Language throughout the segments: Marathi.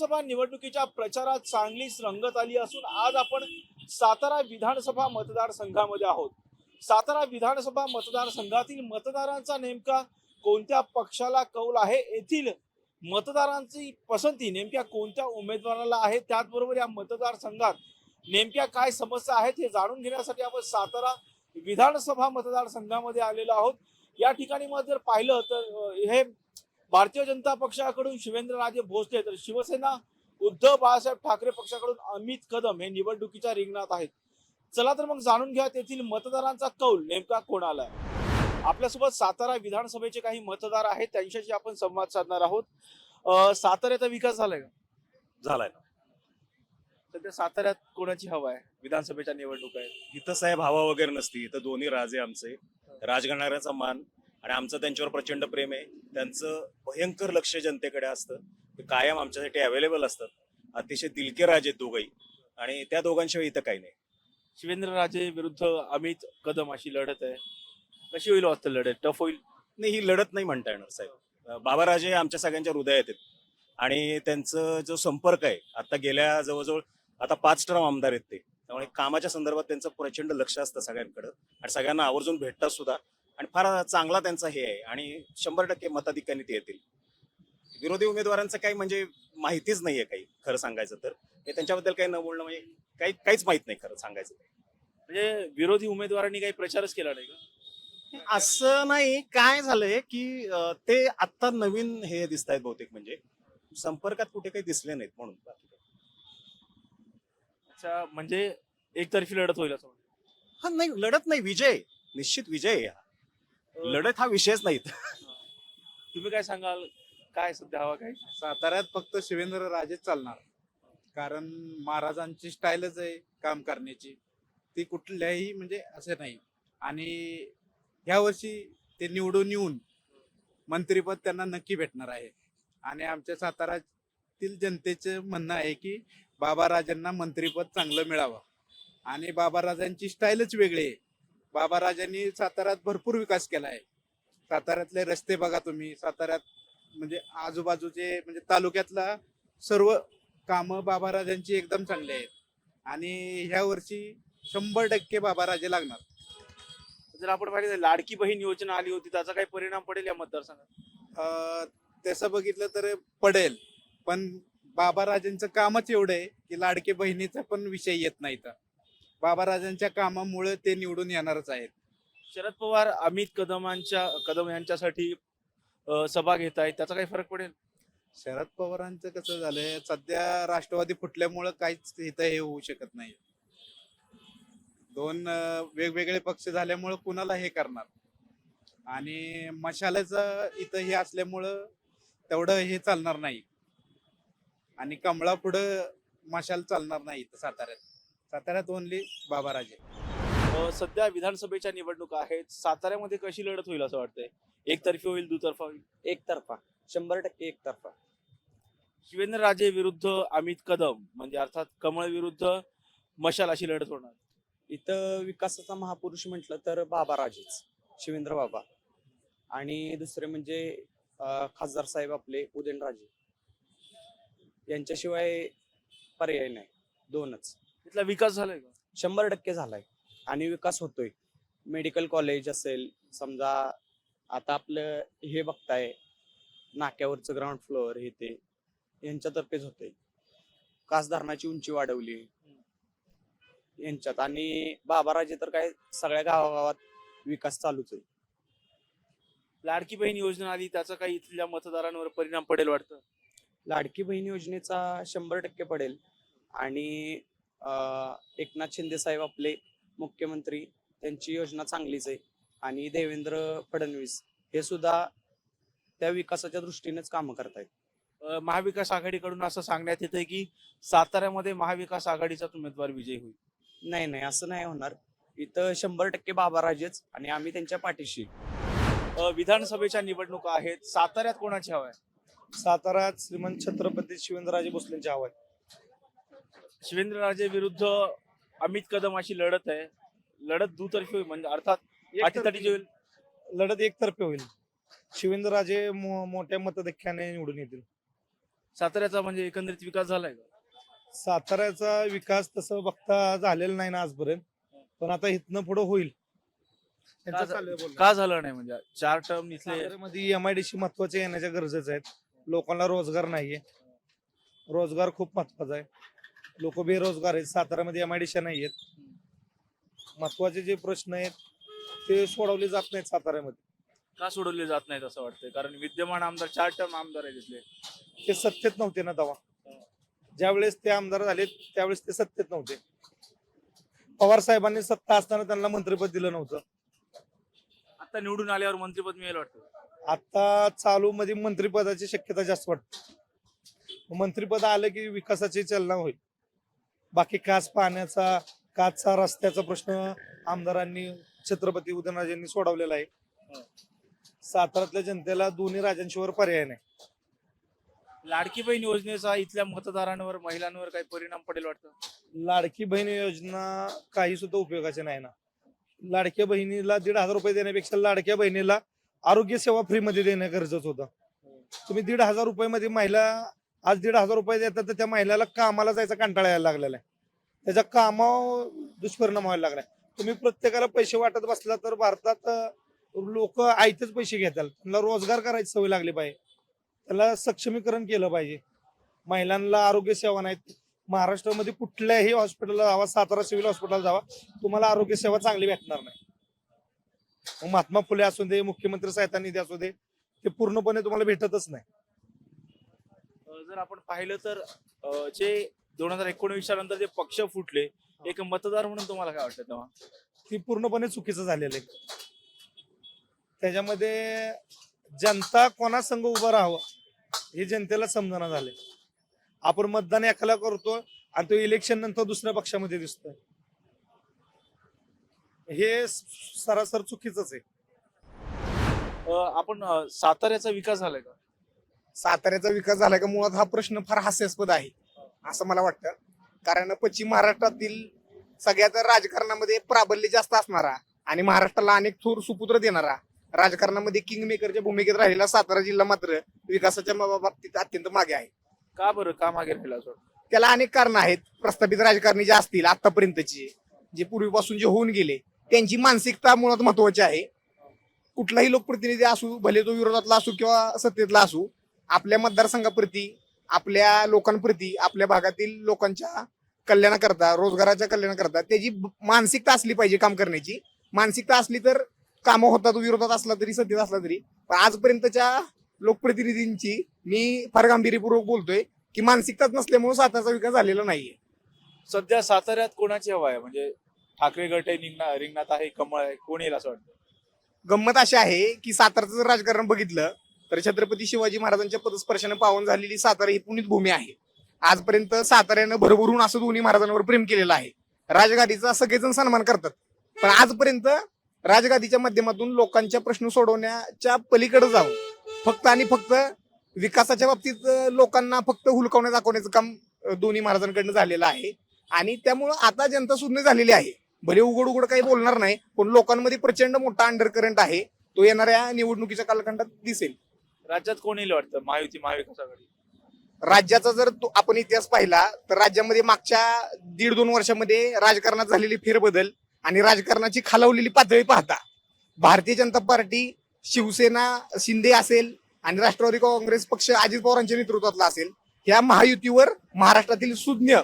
विधानसभा निवडणुकीच्या प्रचारात चांगलीच रंगत आली असून आज आपण सातारा विधानसभा मतदारसंघामध्ये आहोत. सातारा विधानसभा मतदारसंघातील मतदारांचा नेमका कोणत्या पक्षाला कौल आहे? येथील मतदारांची पसंती नेमक्या कोणत्या उमेदवाराला आहे? त्याचबरोबर या मतदारसंघात नेमक्या काय समस्या आहेत हे जाणून घेण्यासाठी आपण सातारा विधानसभा मतदारसंघामध्ये आलेलो आहोत. या ठिकाणी मग जर पाहिलं तर हे भारतीय जनता पक्षाकडून शिवेंद्रराजे भोसले तर शिवसेना उद्धव बाळासाहेब ठाकरे पक्षाकडून अमित कदम हे निवडणुकीच्या रिंगणात आहेत. चला तर मग जाणून घ्या तेथील मतदारांचा कौल नेमका कोणाला आपल्यासोबत सातारा विधानसभेचे काही मतदार आहेत त्यांच्याशी आपण संवाद साधणार आहोत. साताऱ्याचा विकास झालाय का? झालाय. सध्या साताऱ्यात कोणाची हवा आहे? विधानसभेच्या निवडणूक आहेत. इथं साहेब हवा वगैरे नसती इथं दोन्ही राजे आमचे. राजघराण्याचा मान आणि आमचं त्यांच्यावर प्रचंड प्रेम आहे. त्यांचं भयंकर लक्ष जनतेकडे असतं. ते कायम आमच्यासाठी अवेलेबल असतात. अतिशय दिलके राजे आहेत दोघंही. आणि त्या दोघांशिवाय इथं काही नाही. शिवेंद्रराजे विरुद्ध अमित कदम अशी लढत आहे. कशी होईल वाटतं लढत? टफ होईल? नाही ही लढत नाही म्हणता येणार साहेब. बाबाराजे आमच्या सगळ्यांच्या हृदयात आहेत. आणि त्यांचं जो संपर्क आहे आता गेल्या जवळजवळ आता पाच टर्म आमदार आहेत ते. त्यामुळे कामाच्या संदर्भात त्यांचं प्रचंड लक्ष असतं सगळ्यांकडं. आणि सगळ्यांना आवर्जून भेटतात सुद्धा. आणि फार चांगला त्यांचा हे आहे आणि शंभर टक्के मताधिकांनी ते येतील विरोधी उमेदवारांचं काही म्हणजे माहितीच नाहीये काही खरं सांगायचं तर हे त्यांच्याबद्दल काही न बोलणं म्हणजे काही काहीच माहीत नाही खरं सांगायचं. म्हणजे विरोधी उमेदवारांनी काही प्रचारच केला नाही का असं नाही काय झालंय की अं, ते आता नवीन हे दिसत आहेत बहुतेक म्हणजे संपर्कात कुठे काही दिसले नाहीत म्हणून बाकी काही. अच्छा म्हणजे एकतर्फी लढत होईल असं वाटतं. हा नाही लढत नाही विजय निश्चित विजय आहे हा. लढत हा विषयच नाही तुम्ही काय सांगाल? काय सध्या हवा काय? साताऱ्यात फक्त शिवेंद्र राजेच चालणार. कारण महाराजांची स्टाईलच आहे काम करण्याची. ती कुठल्याही म्हणजे असं नाही. आणि ह्या वर्षी ते निवडून येऊन मंत्रीपद त्यांना नक्की भेटणार आहे. आणि आमच्या साताऱ्यातील जनतेचं म्हणणं आहे की बाबाराजांना मंत्रीपद चांगलं मिळावं. आणि बाबाराजांची स्टाईलच वेगळी आहे. बाबाराजांनी साताऱ्यात भरपूर विकास केला आहे साताऱ्यातले रस्ते बघा तुम्ही. साताऱ्यात म्हणजे आजूबाजूचे म्हणजे तालुक्यातला सर्व कामं बाबाराजांची एकदम चांगली आहेत. आणि ह्या वर्षी शंभर टक्के बाबाराजे लागणार. जर आपण पाहिलं तर लाडकी बहीण योजना आली होती त्याचा काही परिणाम पडेल या मतदारसंघात? अं, तसं बघितलं तर पडेल. पण बाबाराजांचं कामच एवढं आहे की लाडके बहिणीचा पण विषय येत नाही तर. बाबाराजांच्या कामामुळे ते निवडून येणारच आहेत. शरद पवार अमित कदमांच्या कदम यांच्यासाठी अं, सभा घेत आहेत. त्याचा काही फरक पडेल? शरद पवारांचं कसं झालंय सध्या राष्ट्रवादी फुटल्यामुळं काहीच इथं हे होऊ शकत नाही. दोन अं, वेगवेगळे पक्ष झाल्यामुळं कुणाला हे करणार? आणि मशालाचं इथं हे असल्यामुळं तेवढं हे चालणार नाही. आणि कमळा पुढं मशाल चालणार नाही इथं साताऱ्यात. साताऱ्यात ओनली बाबाराजे. अं, सध्या विधानसभेच्या निवडणुका आहेत. साताऱ्यामध्ये कशी लढत होईल असं वाटतंय? एकतर्फी होईल दुतर्फा होईल? एकतर्फा. शंभर टक्के एकतर्फा. शिवेंद्रराजे विरुद्ध अमित कदम म्हणजे अर्थात कमळ विरुद्ध मशाल अशी लढत होणार. इथं विकासाचा महापुरुष म्हटलं तर बाबा राजेच शिवेंद्र बाबा. आणि दुसरे म्हणजे खासदार साहेब आपले उदयनराजे. यांच्याशिवाय पर्याय नाही. दोनच. तिथला विकास झालाय का? शंभर टक्के झालाय. आणि विकास होतोय. मेडिकल कॉलेज असेल समजा आता आपलं हे बघताय नाक्यावरचं ग्राउंड फ्लोअर हे ते यांच्यातर्फेच होतंय. कास धरणाची उंची वाढवली. यांच्यात. आणि बाबाराजे तर काय सगळ्या गावागावात विकास चालूच आहे. लाडकी बहीण योजना आली त्याचा काही इथल्या मतदारांवर परिणाम पडेल वाटतं? लाडकी बहीण योजनेचा शंभर टक्के पडेल. आणि एकनाथ शिंदे साहेब आपले मुख्यमंत्री त्यांची योजना चांगलीच आहे. आणि देवेंद्र फडणवीस हे सुद्धा त्या विकासाच्या दृष्टीनेच कामं करतायत. अं, महाविकास आघाडीकडून असं सांगण्यात येतंय की साताऱ्यामध्ये महाविकास आघाडीचाच उमेदवार विजयी होईल. नाही नाही असं नाही होणार. इथं शंभर टक्के बाबाराजेच आणि आम्ही त्यांच्या पाठीशी. विधानसभेच्या निवडणुका आहेत. साताऱ्यात कोणाची हवा आहे? साताऱ्यात श्रीमंत छत्रपती शिवेंद्रराजे भोसलेंची हवा आहे. शिवेंद्रराजे विरुद्ध अमित कदम अशी लढत आहे. लढत दुतर्फी होईल म्हणजे अर्थात अटीतटीची होईल. लढत एकतर्फे होईल. शिवेंद्रराजे मो- मोठ्या मतधिक्याने निवडून येतील. साताऱ्याचा म्हणजे एकंदरीत विकास झालाय का? साताऱ्याचा विकास तसं बघता झालेला नाही ना आजपर्यंत. पण आता इथनं पुढे होईल. त्यांचं का झा- चाललंय बोलणं. का झालं नाही म्हणजे? चार टर्म इथले साताऱ्यामध्ये एमआयडीसी महत्त्वाचे येण्याच्या गरजेचं आहेत लोकांना रोजगार नाहीये. रोजगार खूप महत्त्वाचा आहे. लोक बेरोजगार आहेत साताऱ्यामध्ये एमआयडीसी नाही आहेत. महत्त्वाचे जे प्रश्न आहेत ते सोडवले जात नाहीत साताऱ्यामध्ये. का सोडवले जात नाहीत असं वाटतंय? कारण विद्यमान आमदार चार टर्म आमदार आहे तिथले. ते सत्तेत नव्हते ना तेव्हा. ज्यावेळेस ते आमदार झाले त्यावेळेस ते सत्तेत नव्हते. पवार साहेबांनी सत्ता असताना त्यांना मंत्रिपद दिलं नव्हतं. आता निवडून आल्यावर मंत्रीपद मिळेल वाटतं? आता चालू मध्ये मंत्रिपदाची शक्यता जास्त वाटते. मंत्रिपद आलं की विकासाची चालना होईल. बाकी काच पाण्याचा काचचा रस्त्याचा प्रश्न आमदारांनी छत्रपती उदयनराजेंनी सोडवलेला आहे. साताऱ्यातल्या जनतेला दोन्ही राजांशिवाय पर्याय नाही. लाडकी बहीण योजनेचा इथल्या मतदारांवर महिलांवर काही परिणाम पडेल वाटतं? लाडकी बहीण योजना काही सुद्धा उपयोगाची नाही ना. लाडक्या बहिणीला दीड हजार रुपये देण्यापेक्षा लाडक्या बहिणीला आरोग्य सेवा फ्री मध्ये देणं गरजेचं होतं. तुम्ही दीड हजार रुपये मध्ये महिला आज दीड हजार रुपये देतात तर त्या महिलाला कामाला जायचा कंटाळा यायला लागलेला आहे. त्याचा कामावर दुष्परिणाम व्हायला लागलाय. तुम्ही प्रत्येकाला पैसे वाटत बसला तर भारतात लोक आयतेच पैसे घेतात. त्यांना रोजगार करायची सवय लागली पाहिजे. त्याला सक्षमीकरण केलं पाहिजे. महिलांना आरोग्य सेवा नाहीत. महाराष्ट्रामध्ये कुठल्याही हॉस्पिटलला जावा सातारा सिव्हिल हॉस्पिटल जावा तुम्हाला आरोग्य सेवा चांगली भेटणार नाही. महात्मा फुले असू दे मुख्यमंत्री सहायता निधी असू दे ते पूर्णपणे तुम्हाला भेटतच नाही. जर आपण पाहिलं तर अं, जे दोन हजार एकोणवीसच्या नंतर जे पक्ष फुटले एक मतदार म्हणून तुम्हाला काय वाटतं तेव्हा? ती पूर्णपणे चुकीचं झालेलं आहे. त्याच्यामध्ये जनता कोणा संघ उभं राहावं हे जनतेला समजणं झाले आपण मतदान एकाला करतो आणि तो इलेक्शन नंतर दुसऱ्या पक्षामध्ये दिसतोय. हे स- सरासर चुकीचंच आहे. अं, आपण अं, साताऱ्याचा विकास झालाय का? साताऱ्याचा विकास झालाय का मुळात हा प्रश्न फार हास्यास्पद आहे असं मला वाटतं. कारण पश्चिम महाराष्ट्रातील सगळ्यात राजकारणामध्ये प्राबल्य जास्त असणारा आणि महाराष्ट्राला अनेक थोर सुपुत्र देणारा राजकारणामध्ये किंग मेकरच्या भूमिकेत राहिलेला सातारा जिल्हा मात्र विकासाच्या बाबतीत अत्यंत मागे आहे. का बरं? का मागे राहिला असं वाटतं? त्याला अनेक कारण आहेत. प्रस्थापित राजकारणी जे असतील आतापर्यंतचे जे पूर्वीपासून जे होऊन गेले त्यांची मानसिकता मुळात महत्वाची आहे. कुठलाही लोकप्रतिनिधी असू भले तो विरोधातला असू किंवा सत्तेतला असू आपल्या मतदारसंघाप्रती आपल्या लोकांप्रती आपल्या भागातील लोकांच्या कल्याणाकरता रोजगाराच्या कल्याणाकरता त्याची मानसिकता असली पाहिजे काम करण्याची. मानसिकता असली तर कामं होतात विरोधात असला तरी सत्तेत असला तरी. पण आजपर्यंतच्या लोकप्रतिनिधींची मी फार गांभीर्यपूर्वक बोलतोय की मानसिकताच नसल्यामुळे सातारचा विकास झालेला नाहीये. सध्या साताऱ्यात कोणाची हवा आहे? म्हणजे ठाकरे गट आहे निघणार रिंगणात आहे कमळ आहे कोण येईल असं वाटतं? गंमत अशी आहे की सातारचं जर राजकारण बघितलं तर छत्रपती शिवाजी महाराजांच्या पदस्पर्शाने पावन झालेली सातारा ही पुनीत भूमी आहे. आजपर्यंत साताऱ्यानं भरभरून असं दोन्ही महाराजांवर प्रेम केलेलं आहे. राजगादीचा सगळेजण सन्मान करतात. पण आजपर्यंत राजगादीच्या माध्यमातून लोकांच्या प्रश्न सोडवण्याच्या पलीकडे जाऊन फक्त आणि फक्त विकासाच्या बाबतीत लोकांना फक्त हुलकावण्या दाखवण्याचं काम दोन्ही महाराजांकडनं झालेलं आहे. आणि त्यामुळं आता जनता सुज्ञ झालेली आहे. भले उघड उघड काही बोलणार नाही पण लोकांमध्ये प्रचंड मोठा अंडर करंट आहे. तो येणाऱ्या निवडणुकीच्या कालखंडात दिसेल. राज्यात कोण येईल वाटतं? महायुती महाविकास आघाडी. राज्याचा जर तो आपण इतिहास पाहिला तर राज्यामध्ये मागच्या दीड दोन वर्षामध्ये राजकारणात झालेली फेरबदल आणि राजकारणाची खालावलेली पातळी पाहता भारतीय जनता पार्टी शिवसेना शिंदे असेल आणि राष्ट्रवादी काँग्रेस पक्ष अजित पवारांच्या नेतृत्वातला असेल ह्या महायुतीवर महाराष्ट्रातील सुज्ञ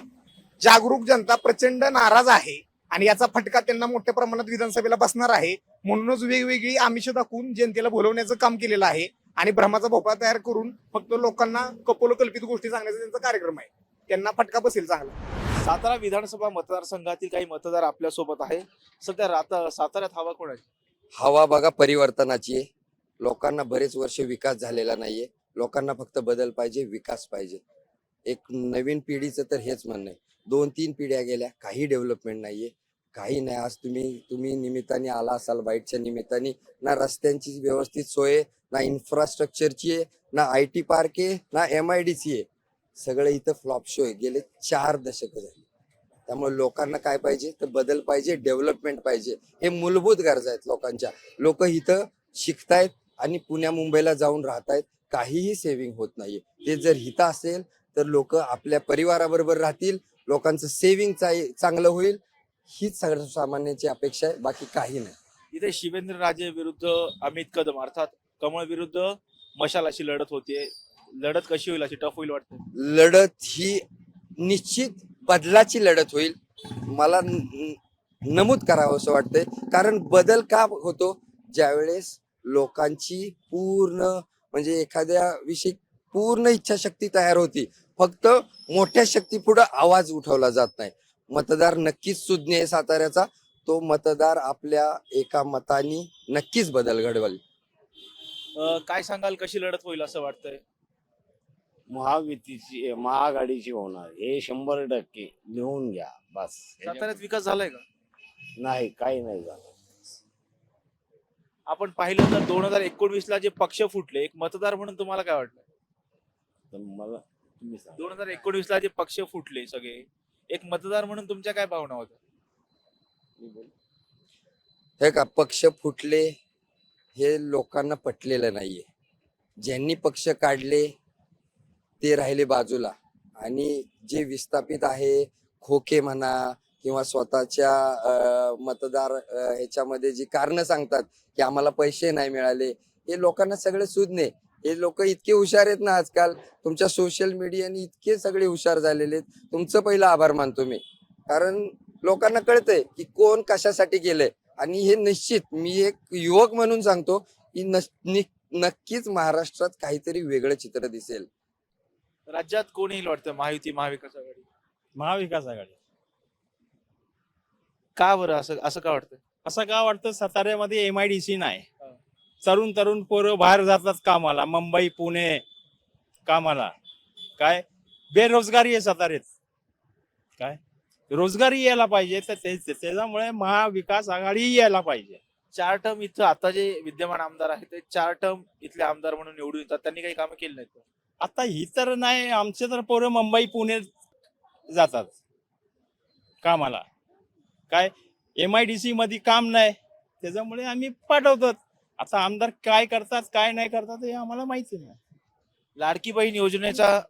जागरूक जनता प्रचंड नाराज आहे आणि याचा फटका त्यांना मोठ्या प्रमाणात विधानसभेला बसणार आहे. म्हणूनच वेगवेगळी आमिष दाखवून जनतेला बोलवण्याचं काम केलेलं आहे. आणि भ्रमाचा भोपळा तयार करून फक्त लोकांना कपोलकल्पित गोष्टी सांगण्याचा त्यांचा कार्यक्रम आहे. त्यांना फटका बसेल चांगला. सातारा विधानसभा मतदारसंघातील काही मतदार आपल्यासोबत आहे. सध्या राता साताऱ्यात हवा कोणाची हवा बघा परिवर्तनाची आहे. लोकांना बरेच वर्ष विकास झालेला नाहीये. लोकांना फक्त बदल पाहिजे विकास पाहिजे. एक नवीन पिढीचं तर हेच म्हणणं आहे. दोन तीन पिढ्या गेल्या काही डेव्हलपमेंट नाहीये. काही नाही. आज तुम्ही तुम्ही निमित्ताने आला असाल बाईटच्या निमित्ताने. ना रस्त्यांची व्यवस्थित सोय ना इन्फ्रास्ट्रक्चरची आहे ना आय टी पार्क आहे ना एम आय डी सी आहे. सगळं इथं फ्लॉप शो आहे. गेले चार दशक झाली. त्यामुळे लोकांना काय पाहिजे? तर बदल पाहिजे डेव्हलपमेंट पाहिजे. हे मूलभूत गरजा आहेत लोकांच्या. लोक इथं शिकतायत आणि पुण्या मुंबईला जाऊन राहतायत. काहीही सेव्हिंग होत नाहीये. ते जर हित असेल तर लोक आपल्या परिवाराबरोबर राहतील. लोकांचं सेव्हिंग चांगलं होईल. हीच सर्वसामान्यांची अपेक्षा आहे बाकी काही नाही. इथे शिवेंद्र राजे विरुद्ध अमित कदम अर्थात कमळ विरुद्ध मशाल अशी लढत होतीये लढत कशी होईल अशी टफ होईल वाटतं? लढत ही निश्चित बदलाची लढत होईल. मला न- नमूद करावं असं वाटतंय. कारण बदल का होतो? ज्यावेळेस लोकांची पूर्ण म्हणजे एखाद्या विषयी पूर्ण इच्छाशक्ती तयार होती. फक्त मोठ्या शक्ती पुढे आवाज उठवला जात नाही. मतदार नक्कीच सुज्ञ आहे साताऱ्याचा. तो मतदार आपल्या एका मतानी नक्कीच बदल घडवल. अं, काय सांगाल कशी लढत होईल असं वाटतंय? महायुतीची महाआघाडीची होणार. हे शंभर टक्के लिहून घ्या बस. साताऱ्यात विकास झालाय का? नाही काही नाही झालं. आपण पाहिलं तर दोन हजार एकोणवीस ला जे पक्ष फुटले एक मतदार म्हणून तुम्हाला काय वाटलं? तर मला तुम्ही सांगा. दोन हजार एकोणवीस ला जे पक्ष फुटले सगळे एक मतदार म्हणून तुमच्या काय भावना होत्या? हे का पक्ष फुटले हे लोकांना पटलेलं नाहीये. ज्यांनी पक्ष काढले ते राहिले बाजूला. आणि जे विस्थापित आहे खोके म्हणा किंवा स्वतःच्या मतदार ह्याच्यामध्ये जी कारण सांगतात की आम्हाला पैसे नाही मिळाले हे लोकांना सगळे सुज्ञ. हे लोक इतके हुशार आहेत ना आजकाल. तुमच्या सोशल मीडियाने इतके सगळे हुशार झालेले आहेत. तुमचं पहिलं आभार मानतो मी. कारण लोकांना कळतंय की कोण कशासाठी गेलंय. आणि हे निश्चित मी एक युवक म्हणून सांगतो की नक्कीच महाराष्ट्रात काहीतरी वेगळं चित्र दिसेल. राज्यात कोण येईल वाटतं महायुती महाविकास आघाडी? महाविकास आघाडी. का बरं असं असं का वाटतं असं का वाटतं साताऱ्यामध्ये एम आय डी सी नाही. तरुण तरुण पोरं बाहेर जातात कामाला. मुंबई पुणे कामाला. काय? बेरोजगारी आहे साताऱ्यात काय? रोजगारी यायला पाहिजे. तर त्याच्यामुळे महाविकास आघाडी यायला पाहिजे. चार टर्म इथं आता जे विद्यमान आमदार आहेत ते चार टर्म इथले आमदार म्हणून निवडून येतात. त्यांनी काही कामं केली नाहीत? आता ही तर नाही. आमचे तर पोरं मुंबई पुणे जातात कामाला. काय? एम आय डी सी मध्ये काम नाही. त्याच्यामुळे आम्ही पाठवतो आता आमदार काय करतात काय नाही करतात हे आम्हाला माहिती नाही. लाडकी बहीण योजनेचा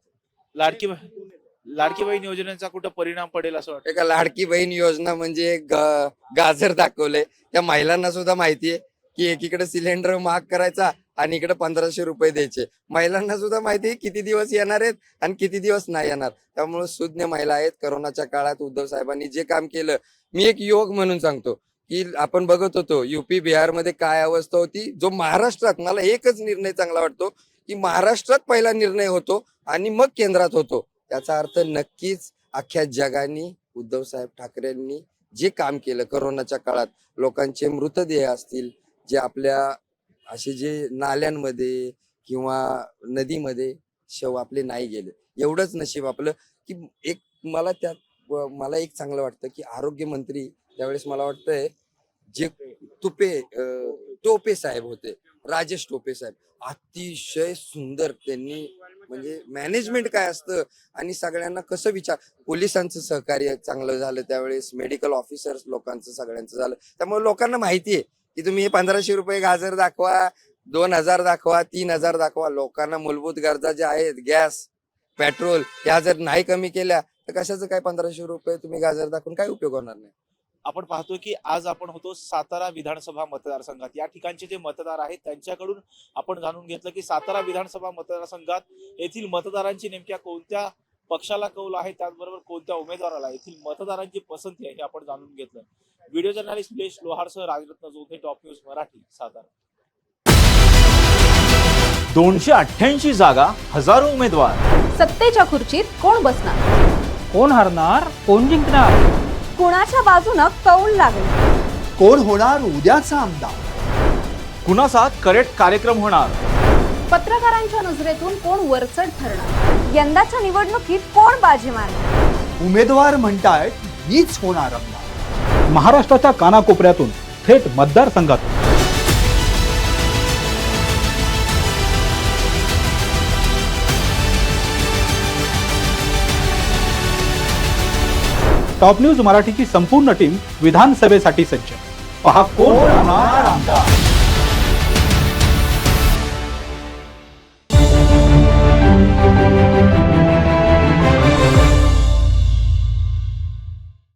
लाडकी बह- लाडकी बहीण योजनेचा कुठं परिणाम पडेल असं वाटतं? एका लाडकी बहीण योजना म्हणजे एक गा- गाजर दाखवलंय. त्या महिलांना सुद्धा माहितीये की एकीकडे सिलेंडर महाग करायचा आणि इकडे पंधराशे रुपये द्यायचे. महिलांना सुद्धा माहिती आहे किती दिवस येणार आहेत आणि किती दिवस नाही येणार. त्यामुळे सुज्ञ महिला आहेत. करोनाच्या काळात उद्धव साहेबांनी जे काम केलं मी एक युवक म्हणून सांगतो. की आपण बघत होतो युपी बिहारमध्ये काय अवस्था होती? जो महाराष्ट्रात मला एकच निर्णय चांगला वाटतो की महाराष्ट्रात पहिला निर्णय होतो आणि मग केंद्रात होतो. त्याचा अर्थ नक्कीच अख्ख्या जगाने उद्धव साहेब ठाकरेंनी जे काम केलं करोनाच्या काळात लोकांचे मृतदेह असतील जे आपल्या असे जे नाल्यांमध्ये किंवा नदीमध्ये शव आपले नाही गेले. एवढंच नशीब आपलं की एक मला त्यात मला एक चांगलं वाटतं की आरोग्यमंत्री त्यावेळेस मला वाटतंय जे तुपे टोपे साहेब होते राजेश टोपे साहेब अतिशय सुंदर त्यांनी म्हणजे मॅनेजमेंट काय असतं आणि सगळ्यांना कसं विचार पोलिसांचं सहकार्य चांगलं झालं त्यावेळेस मेडिकल ऑफिसर्स लोकांचं सगळ्यांचं झालं. त्यामुळे लोकांना माहिती आहे की तुम्ही हे पंधराशे रुपये गाजर दाखवा दोन हजार दाखवा तीन हजार दाखवा. लोकांना मूलभूत गरजा ज्या आहेत गॅस पेट्रोल ह्या जर नाही कमी केल्या तर कशाचं काय पंधराशे रुपये तुम्ही गाजर दाखवून काय उपयोग होणार नाही? आपण पाहतो की आज आपण होतो सातारा विधानसभा मतदारसंघात. या ठिकाणचे जे मतदार आहेत त्यांच्याकडून आपण जाणून घेतलं की सातारा विधानसभा मतदारसंघात येथील मतदारांची नेमक्या कोणत्या पक्षाला कौल आहे त्याचबरोबर कोणत्या उमेदवाराला येथील मतदारांची पसंती आहे हे आपण जाणून घेतलं. व्हिडिओ जर्नलिस्ट निलेश लोहारसह राजरत्न जोधे टॉप न्यूज मराठी सातारा. दोनशे अठ्ठ्याऐंशी जागा हजारो उमेदवार. सत्तेच्या खुर्चीत कोण बसणार? कोण हरणार? कोण जिंकणार? कुणाच्या बाजूनं कौल लागेल? कोण होणार उद्याचा आमदार? कुणाचा करेक्ट कार्यक्रम होणार. पत्रकारांच्या नजरेतून कोण वरचढ ठरणार? यंदाच्या निवडणुकीत कोण बाजी मारणार? उमेदवार म्हणतायत मीच होणार आमदार. महाराष्ट्राच्या कानाकोपऱ्यातून थेट मतदारसंघातून. टॉप न्यूज मराठीची संपूर्ण टीम विधानसभेसाठी सज्ज. पहा कोण होणार आमदार?